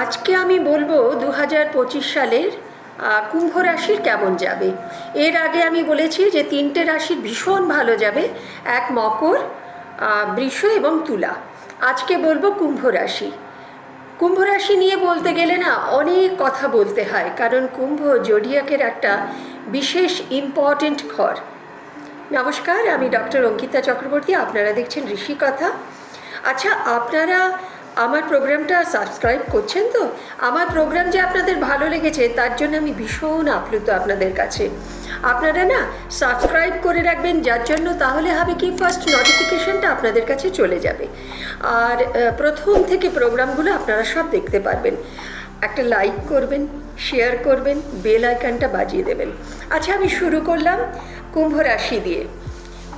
আজকে আমি বলব দু হাজার পঁচিশ সালের কুম্ভ রাশির কেমন যাবে। এর আগে আমি বলেছি যে তিনটে রাশির ভীষণ ভালো যাবে, এক মকর বৃষ এবং তুলা। আজকে বলব কুম্ভ রাশি। কুম্ভ রাশি নিয়ে বলতে গেলে না অনেক কথা বলতে হয়, কারণ কুম্ভ জোডিয়াকের একটা বিশেষ ইম্পর্টেন্ট ঘর। নমস্কার, আমি ডক্টর অঙ্কিতা চক্রবর্তী, আপনারা দেখছেন ঋষি কথা আচ্ছা আপনারা আমার প্রোগ্রামটা সাবস্ক্রাইব করছেন তো? আমার প্রোগ্রাম যে আপনাদের ভালো লেগেছে, তার জন্য আমি ভীষণ আপ্লুত আপনাদের কাছে। আপনারা না সাবস্ক্রাইব করে রাখবেন, যার জন্য তাহলে হবে কি ফার্স্ট নোটিফিকেশনটা আপনাদের কাছে চলে যাবে। আর প্রথম থেকে প্রোগ্রামগুলো আপনারা সব দেখতে পারবেন। একটা লাইক করবেন শেয়ার করবেন বেল আইকনটা বাজিয়ে দেবেন। আচ্ছা আমি শুরু করলাম কুম্ভ রাশি দিয়ে।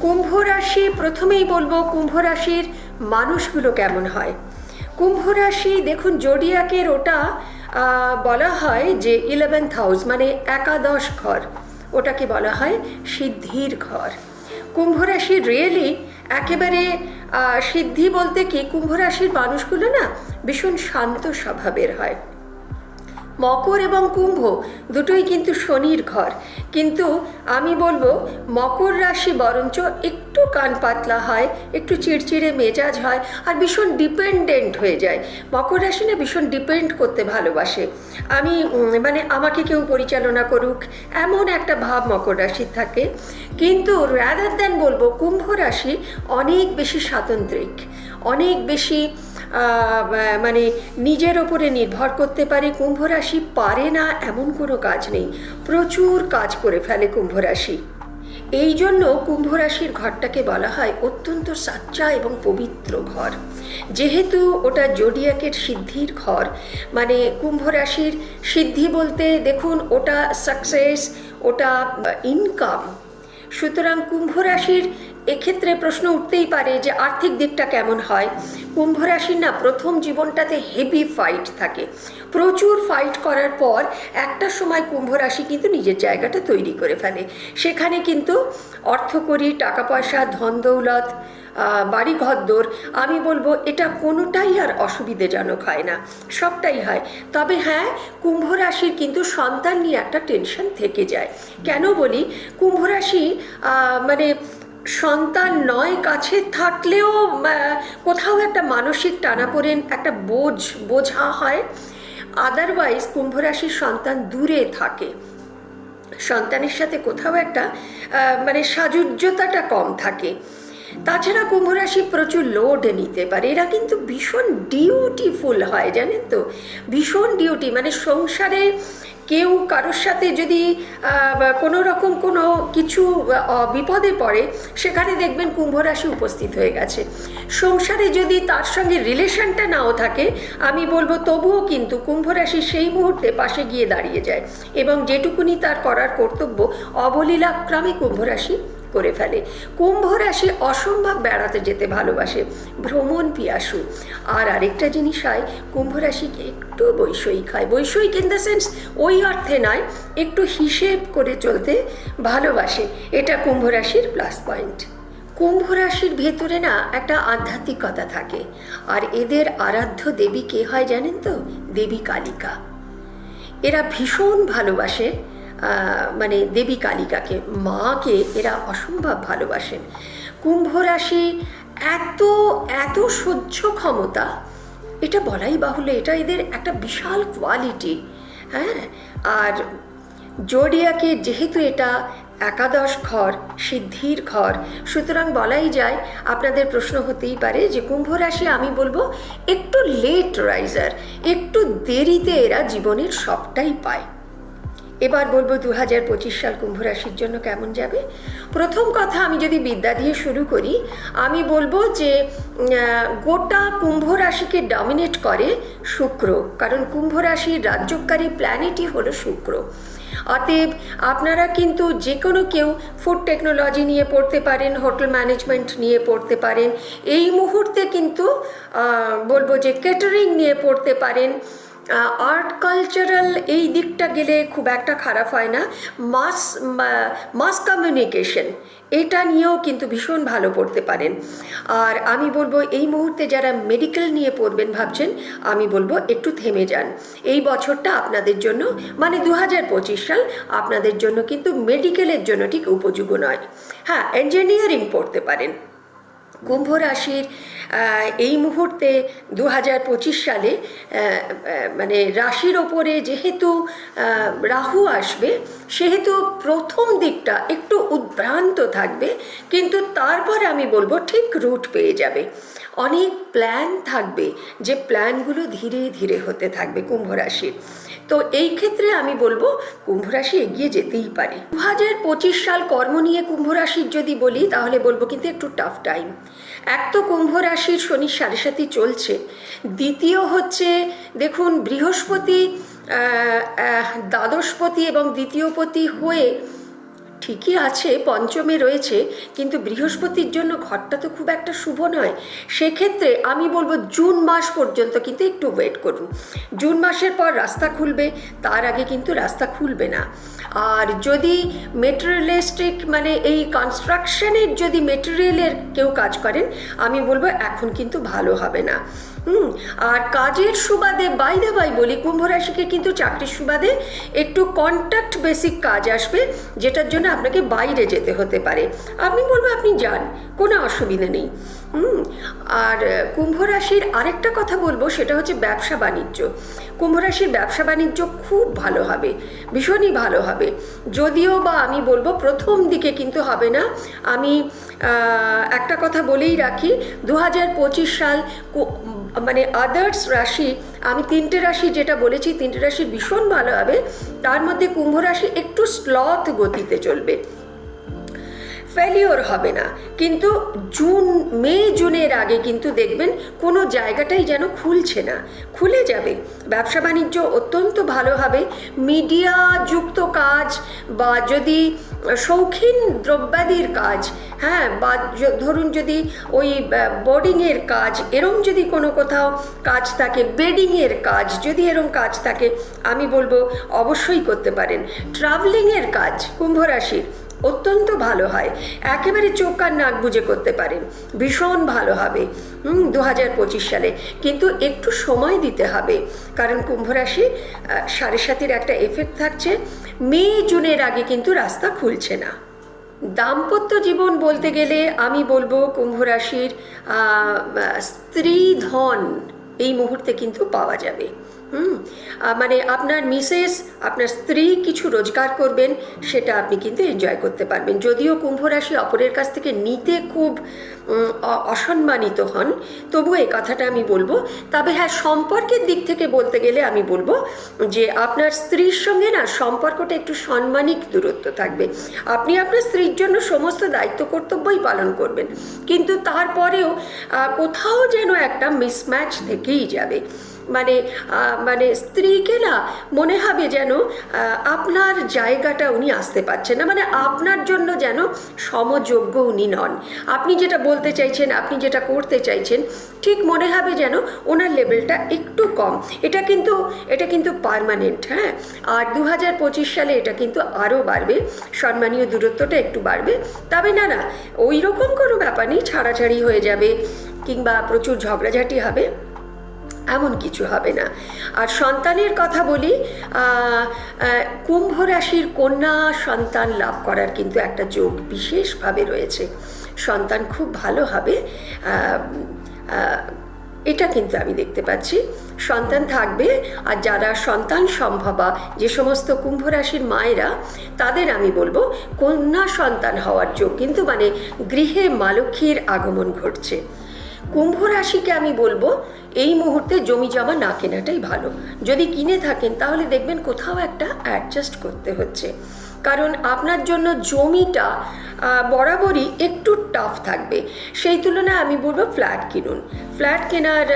কুম্ভ রাশি, প্রথমেই বলব, কুম্ভ রাশির মানুষগুলো কেমন হয়? কুম্ভ রাশি, দেখুন জোডিয়াকের ওটা বলা হয় যে ইলেভেন্থ হাউস মানে একাদশ ঘর। ওটাকে বলা হয় সিদ্ধির ঘর। কুম্ভ রাশি রিয়েলি একেবারে সিদ্ধি বলতে কি? কুম্ভ রাশির মানুষগুলো না ভীষণ শান্ত স্বভাবের হয়। মকর এবং কুম্ভ দুটোই কিন্তু শনির ঘর। কিন্তু আমি বলব মকর রাশি বরঞ্চ একটু কান পাতলা হয়, একটু চিড়চিড়ে মেজাজ হয় আর ভীষণ ডিপেন্ডেন্ট হয়ে যায়। মকর রাশি না ভীষণ ডিপেন্ড করতে ভালোবাসে। আমি মানে আমাকে কেউ পরিচালনা করুক, এমন একটা ভাব মকর রাশির থাকে। কিন্তু রাদার দেন বলব কুম্ভ রাশি অনেক বেশি স্বাতন্ত্রিক, অনেক বেশি মানে নিজের ওপরে নির্ভর করতে পারে। কুম্ভ রাশি পারে না, এমন কোনো কাজ নেই। প্রচুর কাজ করে ফেলে কুম্ভ রাশি। এই জন্য কুম্ভ রাশির ঘরটাকে বলা হয় অত্যন্ত সাচ্চা এবং পবিত্র ঘর। যেহেতু ওটা জোডিয়াকের সিদ্ধির ঘর মানে কুম্ভ রাশির সিদ্ধি বলতে দেখুন ওটা সাকসেস ওটা ইনকাম সুতরাং কুম্ভ রাশির এক্ষেত্রে প্রশ্ন উঠতেই পারে যে আর্থিক দিকটা কেমন হয়? কুম্ভ রাশির না প্রথম জীবনটাতে হেভি ফাইট থাকে। প্রচুর ফাইট করার পর একটা সময় কুম্ভ রাশি কিন্তু নিজের জায়গাটা তৈরি করে ফেলে। সেখানে কিন্তু অর্থকরী টাকা পয়সা ধন দৌলত বাড়ি ঘরদোর আমি বলব এটা কোনোটাই আর অসুবিধেজনক হয় না। সবটাই হয়। তবে হ্যাঁ কুম্ভ রাশির কিন্তু সন্তান নিয়ে একটা টেনশন থেকে যায়। কেন বলি? কুম্ভ রাশি মানে সন্তান নয়, কাছে থাকলেও কোথাও একটা মানসিক টানাপোড়েন, একটা বোঝ, বোঝা হয়। আদারওয়াইজ কুম্ভ রাশির সন্তান দূরে থাকে। সন্তানের সাথে কোথাও একটা মানে সাজুজ্যতাটা কম থাকে। তাছাড়া কুম্ভ রাশি প্রচুর লোড নিতে পারে। এরা কিন্তু ভীষণ ডিউটিফুল হয়, জানেন তো? ভীষণ ডিউটি মানে সংসারে কেউ কারোর সাথে যদি কোনো রকম কোনো কিছু বিপদে পড়ে, সেখানে দেখবেন কুম্ভ রাশি উপস্থিত হয়ে গেছে। সংসারে যদি তার সঙ্গে রিলেশনটা নাও থাকে, আমি বলব তবুও কিন্তু কুম্ভ রাশি সেই মুহূর্তে পাশে গিয়ে দাঁড়িয়ে যায় এবং যেটুকুনি তার করার কর্তব্য, অবলীলাক্রমে কুম্ভ রাশি করে ফেলে। কুম্ভ রাশি অসম্ভব বেড়াতে যেতে ভালোবাসে। ভ্রমণ পিয়াসু। আর আরেকটা জিনিস হয় কুম্ভ রাশিকে একটু বৈষয়িক হয় বৈষয়িক ইন দ্য সেন্স ওই অর্থে নয়, একটু হিসেব করে চলতে ভালোবাসে। এটা কুম্ভ রাশির প্লাস পয়েন্ট কুম্ভ রাশির ভেতরে না একটা আধ্যাত্মিকতা থাকে। আর এদের আরাধ্য দেবী কে হয় জানেন তো? দেবী কালিকা। এরা ভীষণ ভালোবাসে। মানে দেবী কালিকাকে, মাকে এরা অসম্ভব ভালোবাসেন। কুম্ভ রাশি এত এত সহ্য ক্ষমতা, এটা বলাই বাহুল্য, এটা এদের একটা বিশাল কোয়ালিটি হ্যাঁ? আর জোডিয়াকে যেহেতু এটা একাদশ ঘর, সিদ্ধির ঘর, সুতরাং বলাই যায় আপনাদের প্রশ্ন হতেই পারে যে কুম্ভ রাশি আমি বলব একটু লেট রাইজার একটু দেরিতে এরা জীবনের সবটাই পায়। এবার বলব দু হাজার পঁচিশ সাল কুম্ভ রাশির জন্য কেমন যাবে? প্রথম কথা আমি যদি বিদ্যা দিয়ে শুরু করি, আমি বলব যে গোটা কুম্ভ রাশিকে ডমিনেট করে শুক্র, কারণ কুম্ভ রাশির রাজ্যকারী প্ল্যানেটই হলো শুক্র। অতএব আপনারা কিন্তু যে কোনো কেউ ফুড টেকনোলজি নিয়ে পড়তে পারেন হোটেল ম্যানেজমেন্ট নিয়ে পড়তে পারেন, এই মুহূর্তে কিন্তু বলব যে কেটারিং নিয়ে পড়তে পারেন। আর্ট কালচারাল এই দিকটা গেলে খুব একটা খারাপ হয় না। মাস মাস কমিউনিকেশন এটা নিয়েও কিন্তু ভীষণ ভালো পড়তে পারেন। আর আমি বলব, এই মুহূর্তে যারা মেডিকেল নিয়ে পড়বেন ভাবছেন, আমি বলব একটু থেমে যান। এই বছরটা আপনাদের জন্য মানে দু হাজার পঁচিশ সাল, আপনাদের জন্য কিন্তু মেডিকেলের জন্য ঠিক উপযোগ্য নয়। হ্যাঁ ইঞ্জিনিয়ারিং পড়তে পারেন। কুম্ভ রাশির এই মুহূর্তে দু হাজার পঁচিশ সালে মানে রাশির ওপরে যেহেতু রাহু আসবে, সেহেতু প্রথম দিকটা একটু উদ্ভ্রান্ত থাকবে, কিন্তু তারপরে আমি বলব ঠিক রুট পেয়ে যাবে। অনেক প্ল্যান থাকবে যে প্ল্যানগুলো ধীরে ধীরে হতে থাকবে কুম্ভ রাশির। তো এই ক্ষেত্রে আমি বলব কুম্ভ রাশি এগিয়ে যেতেই পারে। দু হাজার পঁচিশ সাল কর্ম নিয়ে কুম্ভ রাশির যদি বলি, তাহলে বলব কিন্তু একটু টাফ টাইম এক তো কুম্ভ রাশির শনি সাড়ে সাথে চলছে। দ্বিতীয় হচ্ছে, দেখুন, বৃহস্পতি দ্বাদশপতি এবং দ্বিতীয়পতি হয়ে ঠিকই আছে, পঞ্চমে রয়েছে, কিন্তু বৃহস্পতির জন্য ঘরটা তো খুব একটা শুভ নয়। সেক্ষেত্রে আমি বলব জুন মাস পর্যন্ত কিন্তু একটু ওয়েট করুন। জুন মাসের পর রাস্তা খুলবে, তার আগে কিন্তু রাস্তা খুলবে না। আর যদি মেটেরিয়ালিস্টিক মানে এই কনস্ট্রাকশনের যদি মেটেরিয়ালের কেউ কাজ করেন, আমি বলব এখন কিন্তু ভালো হবে না। হুম, আর কাজের সুবাদে বাইরে বাই বলি, কুম্ভ রাশিকে কিন্তু চাকরির সুবাদে একটু কন্ট্যাক্ট বেসিক কাজ আসবে, যেটার জন্য আপনাকে বাইরে যেতে হতে পারে। আমি বলব, আপনি যান, কোনো অসুবিধা নেই। হুম, আর কুম্ভ রাশির আরেকটা কথা বলব, সেটা হচ্ছে ব্যবসা বাণিজ্য। কুম্ভ রাশির ব্যবসা বাণিজ্য খুব ভালো হবে, ভীষণই ভালো হবে। যদিও বা আমি বলব, প্রথম দিকে কিন্তু হবে না। আমি একটা কথা বলেই রাখি দু হাজার পঁচিশ সাল মানে আদার্স রাশি, আমি তিনটে রাশি যেটা বলেছি, তিনটে রাশি ভীষণ ভালো হবে, তার মধ্যে কুম্ভ রাশি একটু স্লথ গতিতে চলবে। ফেলিওর হবে না। কিন্তু জুন মে জুনের আগে কিন্তু দেখবেন কোনো জায়গাটাই যেন খুলছে না। খুলে যাবে। ব্যবসা বাণিজ্য অত্যন্ত ভালো হবে। মিডিয়া যুক্ত কাজ বা যদি শৌখিন দ্রব্যাদির কাজ হ্যাঁ বা ধরুন যদি ওই বোর্ডিংয়ের কাজ, এরম যদি কোনো কোথাও কাজ থাকে বেডিংয়ের কাজ, যদি এরম কাজ থাকে, আমি বলব অবশ্যই করতে পারেন। ট্রাভেলিংয়ের কাজ, কুম্ভ রাশির অত্যন্ত ভালো হয়। একেবারে চোখ আর নাক বুঝে করতে পারেন। ভীষণ ভালো হবে। হুম দু হাজার পঁচিশ সালে। কিন্তু একটু সময় দিতে হবে। কারণ কুম্ভ রাশি সাড়ে সাতির একটা এফেক্ট থাকছে। মে, জুনের আগে কিন্তু রাস্তা খুলছে না। দাম্পত্য জীবন বলতে গেলে আমি বলব কুম্ভ রাশির স্ত্রী ধন এই মুহূর্তে কিন্তু পাওয়া যাবে। হুম মানে আপনার মিসেস, আপনার স্ত্রী কিছু রোজগার করবেন, সেটা আপনি কিন্তু এনজয় করতে পারবেন। যদিও কুম্ভ রাশি অপরের কাছ থেকে নিতে খুব অসম্মানিত হন তবু এই কথাটা আমি বলব। তবে হ্যাঁ সম্পর্কের দিক থেকে বলতে গেলে আমি বলব যে আপনার স্ত্রীর সঙ্গে না সম্পর্কটা একটু সম্মানিক দূরত্ব থাকবে। আপনি আপনার স্ত্রীর জন্য সমস্ত দায়িত্ব কর্তব্যই পালন করবেন। কিন্তু তারপরেও কোথাও যেন একটা মিসম্যাচ থেকেই যাবে। মানে মানে স্ত্রীকে না মনে হবে যেন আপনার জায়গাটা উনি আসতে পারছেন না। মানে আপনার জন্য যেন সমযোগ্য উনি নন। আপনি যেটা বলতে চাইছেন, আপনি যেটা করতে চাইছেন, ঠিক মনে হবে যেন ওনার লেভেলটা একটু কম। এটা কিন্তু এটা কিন্তু পার্মানেন্ট হ্যাঁ? আর দু হাজার পঁচিশ সালে এটা কিন্তু আরও বাড়বে। সম্মানীয় দূরত্বটা একটু বাড়বে। তবে না না ওই রকম কোনো ব্যাপার নেই, ছাড়াছাড়ি হয়ে যাবে কিংবা প্রচুর ঝগড়াঝাটি হবে। এমন কিছু হবে না। আর সন্তানের কথা বলি কুম্ভ রাশির কন্যা সন্তান লাভ করার কিন্তু একটা যোগ বিশেষভাবে রয়েছে। সন্তান খুব ভালো হবে এটা কিন্তু আমি দেখতে পাচ্ছি। সন্তান থাকবে, আর যারা সন্তান সম্ভবা, যে সমস্ত কুম্ভ রাশির মায়েরা, তাদের আমি বলব কন্যা সন্তান হওয়ার যোগ। কিন্তু মানে গৃহে মা লক্ষ্মীর আগমন ঘটছে। কুম্ভ রাশিকে আমি বলব, এই মুহূর্তে জমি জমা না কেনাটাই ভালো। যদি কিনে থাকেন, তাহলে দেখবেন কোথাও একটা অ্যাডজাস্ট করতে হচ্ছে। কারণ আপনার জন্য জমিটা বরাবরই একটু টাফ থাকবে। সেই তুলনায় আমি বলব ফ্ল্যাট কিনুন। ফ্ল্যাট কেনার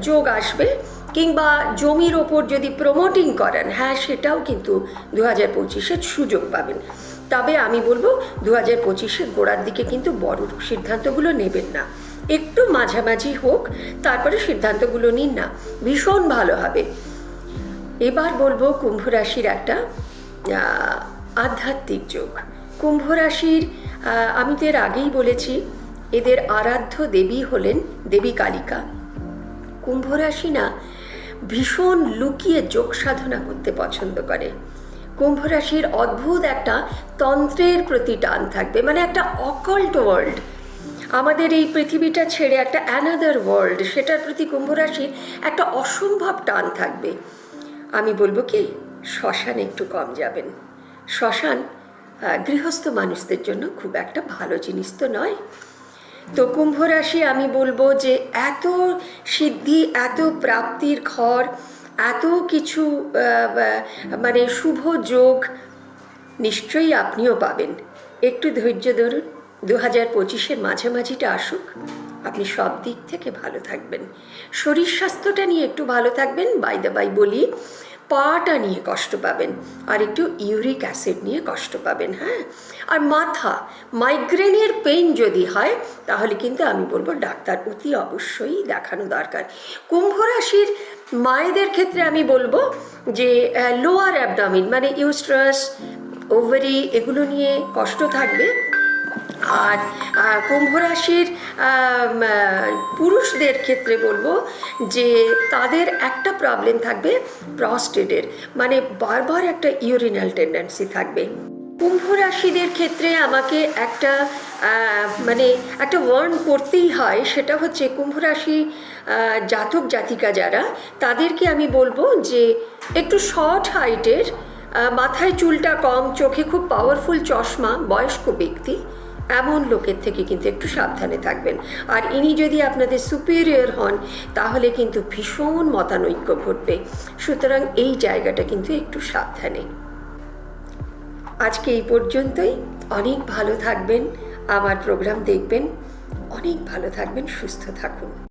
যোগ আসবে। কিংবা জমির ওপর যদি প্রমোটিং করেন হ্যাঁ সেটাও কিন্তু দু হাজার পঁচিশের সুযোগ পাবেন। তবে আমি বলব দু হাজার পঁচিশের গোড়ার দিকে কিন্তু বড় সিদ্ধান্তগুলো নেবেন না। একটু মাঝামাঝি হোক, তারপরে সিদ্ধান্তগুলো নিন না। ভীষণ ভালো হবে। এবার বলব কুম্ভ রাশির একটা আধ্যাত্মিক যোগ। কুম্ভ রাশির আমি তো এর আগেই বলেছি, এদের আরাধ্য দেবী হলেন দেবী কালিকা। কুম্ভ রাশি না, ভীষণ লুকিয়ে যোগ সাধনা করতে পছন্দ করে। কুম্ভ রাশির অদ্ভুত একটা তন্ত্রের প্রতি টান থাকবে মানে একটা অকল্ট ওয়ার্ল্ড আমাদের এই পৃথিবীটা ছেড়ে একটা অ্যানাদার ওয়ার্ল্ড সেটার প্রতি কুম্ভ রাশির একটা অসম্ভব টান থাকবে। আমি বলব কি, শ্মশান একটু কম যাবেন। শ্মশান গৃহস্থ মানুষদের জন্য খুব একটা ভালো জিনিস তো নয়। তো কুম্ভ রাশি আমি বলব যে এত সিদ্ধি, এত প্রাপ্তির ঘর এত কিছু মানে শুভ যোগ নিশ্চয়ই আপনিও পাবেন। একটু ধৈর্য ধরুন। দু হাজার পঁচিশের মাঝামাঝিটা আসুক, আপনি সব দিক থেকে ভালো থাকবেন। শরীর স্বাস্থ্যটা নিয়ে একটু ভালো থাকবেন বাই দা বাই বলি, পাটা নিয়ে কষ্ট পাবেন, আর একটু ইউরিক অ্যাসিড নিয়ে কষ্ট পাবেন হ্যাঁ? আর মাথা মাইগ্রেনের পেইন যদি হয়, তাহলে কিন্তু আমি বলব ডাক্তার অতি অবশ্যই দেখানো দরকার। কুম্ভ রাশির মায়েদের ক্ষেত্রে আমি বলব যে লোয়ার অ্যাবডামিন মানে ইউস্ট্রাস ওভারি এগুলো নিয়ে কষ্ট থাকবে আর কুম্ভ রাশির পুরুষদের ক্ষেত্রে বলব যে তাদের একটা প্রবলেম থাকবে প্রস্টেটের মানে বারবার একটা ইউরিনাল টেন্ডেন্সি থাকবে। কুম্ভ রাশিদের ক্ষেত্রে আমাকে একটা মানে একটা ওয়ার্ন করতেই হয়, সেটা হচ্ছে কুম্ভ রাশি জাতক জাতিকা যারা, তাদেরকে আমি বলব যে একটু শর্ট হাইটের মাথায় চুলটা কম, চোখে খুব পাওয়ারফুল চশমা, বয়স্ক ব্যক্তি এমন লোকের থেকে কিন্তু একটু সাবধানে থাকবেন। আর ইনি যদি আপনাদের সুপিরিয়র হন, তাহলে কিন্তু ভীষণ মতানৈক্য ঘটবে। সুতরাং এই জায়গাটা কিন্তু একটু সাবধানে। আজকে এই পর্যন্তই। অনেক ভালো থাকবেন। আমার প্রোগ্রাম দেখবেন। অনেক ভালো থাকবেন। সুস্থ থাকুন।